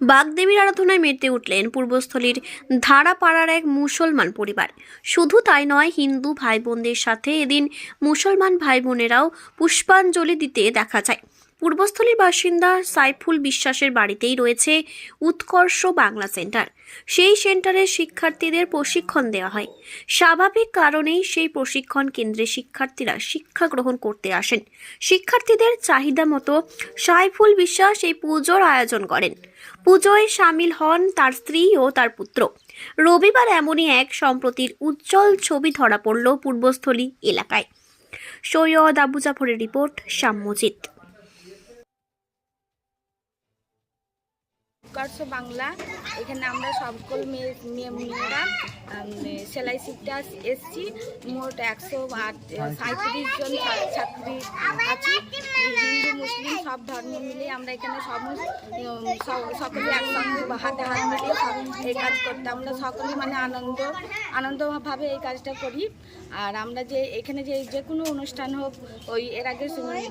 বাগদেবীর আরাধনায় মেতে উঠলেন পূর্বস্থলীর ধারাপাড়ার এক মুসলমান পরিবার। শুধু তাই নয়, হিন্দু ভাই বোনদের সাথে এদিন মুসলমান ভাই বোনেরাও পুষ্পাঞ্জলি দিতে দেখা যায়। পূর্বস্থলীর বাসিন্দা সাইফুল বিশ্বাসের বাড়িতেই রয়েছে উৎকর্ষ বাংলা সেন্টার। সেই সেন্টারের শিক্ষার্থীদের প্রশিক্ষণ দেওয়া হয়। স্বাভাবিক কারণেই সেই প্রশিক্ষণ কেন্দ্রে শিক্ষার্থীরা শিক্ষা গ্রহণ করতে আসেন। শিক্ষার্থীদের চাহিদা মতো সাইফুল বিশ্বাস এই পুজোর আয়োজন করেন। পুজোয় সামিল হন তার স্ত্রী ও তার পুত্র। রবিবার এমনই এক সম্প্রতির উজ্জ্বল ছবি ধরা পড়ল পূর্বস্থলী এলাকায়। সৈয়দ আবু জাফরের রিপোর্ট শ্যামজিৎ উৎকর্ষ বাংলা। এখানে আমরা সকল মেয়ে মেয়ে- মেয়েরা সেলাই শিখতে এসেছি। মোট একশো সাঁত্রিশ জন ছাত্রী আছি। হিন্দু, মুসলিম সব ধর্ম মিলে আমরা এখানে সমস্ত উম, স- সকলে একসঙ্গে হাতে হাত মিলিয়ে সব এই কাজ করতে আমরা সকলে মানে আনন্দ আনন্দভাবে এই কাজটা করি। আর আমরা যে এখানে যে যে কোনো অনুষ্ঠান হোক ওই এর আগে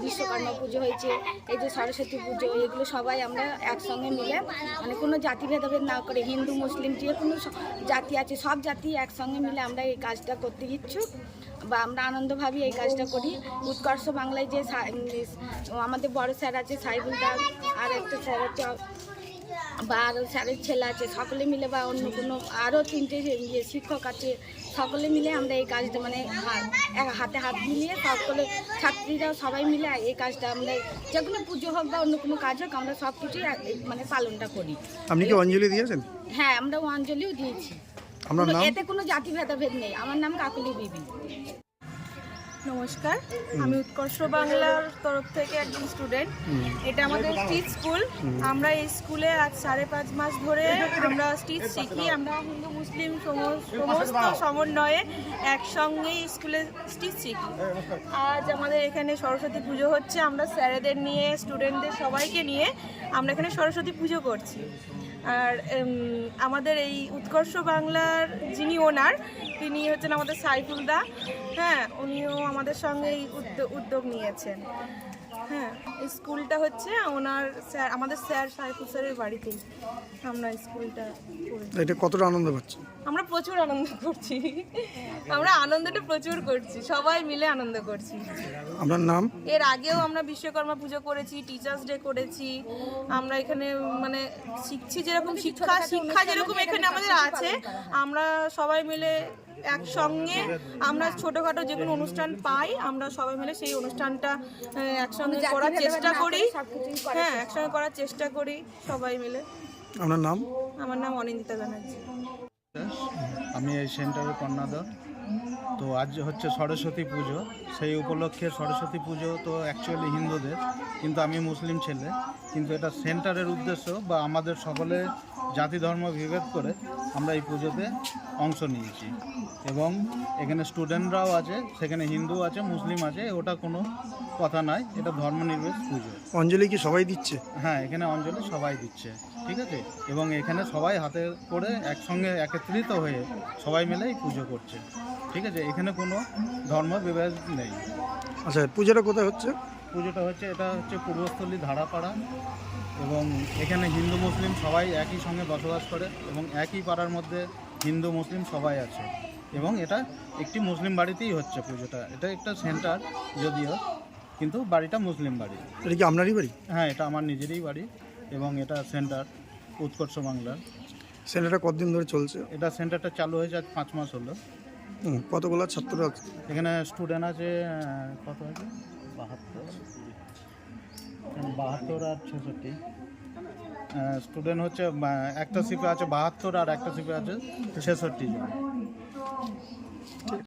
বিশ্বকর্মা পুজো হয়েছে এই যে সরস্বতী পুজো এগুলো সবাই আমরা একসঙ্গে মিলে মানে কোনো জাতি ভেদাভেদ না করে হিন্দু মুসলিম যে কোনো জাতি আছে সব জাতি একসঙ্গে মিলে আমরা এই কাজটা করতে ইচ্ছুক বা আমরা আনন্দভাবে এই কাজটা করি। উৎকর্ষ বাংলায় যে আমাদের বড় স্যার আছে সাইবুল দাস আর একটা স্যার আছে বা আরও স্যারের ছেলে আছে সকলে মিলে বা অন্য কোনো আরও তিনটে ইয়ে শিক্ষক আছে সকলে মিলে আমরা এই কাজটা মানে এক হাতে হাত মিলিয়ে সকলে ছাত্রীরা সবাই মিলে এই কাজটা আমরা যে কোনো পুজো হোক বা অন্য কোনো কাজ হোক আমরা সব কিছুই মানে পালনটা করি। আপনি কি অঞ্জলি দিয়েছেন? হ্যাঁ আমরা অঞ্জলিও দিয়েছি। এতে কোনো জাতি ভেদাভেদ নেই। আমার নাম কাকলি বিবি। নমস্কার। আমি উৎকর্ষ বাংলার তরফ থেকে একজন স্টুডেন্ট এটা আমাদের স্টিচ স্কুল আমরা এই স্কুলে আজ সাড়ে পাঁচ মাস ধরে আমরা স্টিচ শিখি। আমরা হিন্দু মুসলিম সম- সমস্ত সমন্বয়ে একসঙ্গেই স্কুলে স্টিচ শিখি। আজ আমাদের এখানে সরস্বতী পুজো হচ্ছে। আমরা স্যারেদের নিয়ে স্টুডেন্টদের সবাইকে নিয়ে আমরা এখানে সরস্বতী পুজো করছি। আর আমাদের এই উৎকর্ষ বাংলার যিনি ওনার, তিনি হচ্ছেন আমাদের সাইফুল দা। হ্যাঁ উনিও আমাদের সঙ্গে এই উদ্যোগ নিয়েছেন। হ্যাঁ স্কুলটা হচ্ছে ওনার স্যার আমাদের স্যার সাইফুল স্যারের বাড়িতেই আমরা স্কুলটা এটা কতটা আনন্দ পাচ্ছেন আমরা প্রচুর আনন্দ করছি। আমরা আনন্দটা প্রচুর করছি সবাই মিলে আনন্দ করছি। আপনার নাম? এর আগেও আমরা বিশ্বকর্মা পুজো করেছি টিচার্স ডে করেছি আমরা এখানে মানে শিখছি যেরকম শিক্ষা শিক্ষা যেরকম এখানে আমাদের আছে আমরা সবাই মিলে একসঙ্গে আমরা ছোটখাটো যে কোনো অনুষ্ঠান পাই আমরা সবাই মিলে সেই অনুষ্ঠানটা একসঙ্গে করার চেষ্টা করি। হ্যাঁ একসঙ্গে করার চেষ্টা করি সবাই মিলে। আপনার নাম? আমার নাম অনিন্দিতা ব্যানার্জি। আমি এই সেন্টারের কর্ণাধর তো আজ হচ্ছে সরস্বতী পুজো। সেই উপলক্ষে সরস্বতী পুজো তো অ্যাকচুয়ালি হিন্দুদের কিন্তু আমি মুসলিম ছেলে। কিন্তু এটা সেন্টারের উদ্দেশ্য বা আমাদের সকলে জাতি ধর্ম বিভেদ করে আমরা এই পুজোতে অংশ নিয়েছি। এবং এখানে স্টুডেন্টরাও আছে সেখানে হিন্দু আছে মুসলিম আছে ওটা কোনো কথা নয় এটা ধর্মনিরপেক্ষ পুজো। অঞ্জলি কি সবাই দিচ্ছে? হ্যাঁ এখানে অঞ্জলি সবাই দিচ্ছে ঠিক আছে? এবং এখানে সবাই হাতে করে একসঙ্গে একত্রিত হয়ে সবাই মিলে এই পুজো করছে। ঠিক আছে এখানে কোনো ধর্ম বিভেদ নেই। আচ্ছা পুজোটা কোথায় হচ্ছে? পুজোটা হচ্ছে এটা হচ্ছে পূর্বস্থলী ধারাপাড়া এবং এখানে হিন্দু মুসলিম সবাই একই সঙ্গে বসবাস করে এবং একই পাড়ার মধ্যে হিন্দু মুসলিম সবাই আছে এবং এটা একটি মুসলিম বাড়িতেই হচ্ছে পুজোটা। এটা একটা সেন্টার যদিও কিন্তু বাড়িটা মুসলিম বাড়ি। এটা কি আপনারই বাড়ি? হ্যাঁ এটা আমার নিজেরই বাড়ি এবং এটা সেন্টার উৎকর্ষ বাংলার। সেন্টারটা কতদিন ধরে চলছে? এটা সেন্টারটা চালু হয়েছে আজ পাঁচ মাস হলো। হুম, কতগুলো ছাত্র আছে? এখানে স্টুডেন্ট আছে কত আছে? বাহাত্তর বাহাত্তর আর ছেষট্টি। স্টুডেন্ট হচ্ছে একটা শিপে আছে বাহাত্তর আর একটা শিপে আছে ছেষট্টি জন।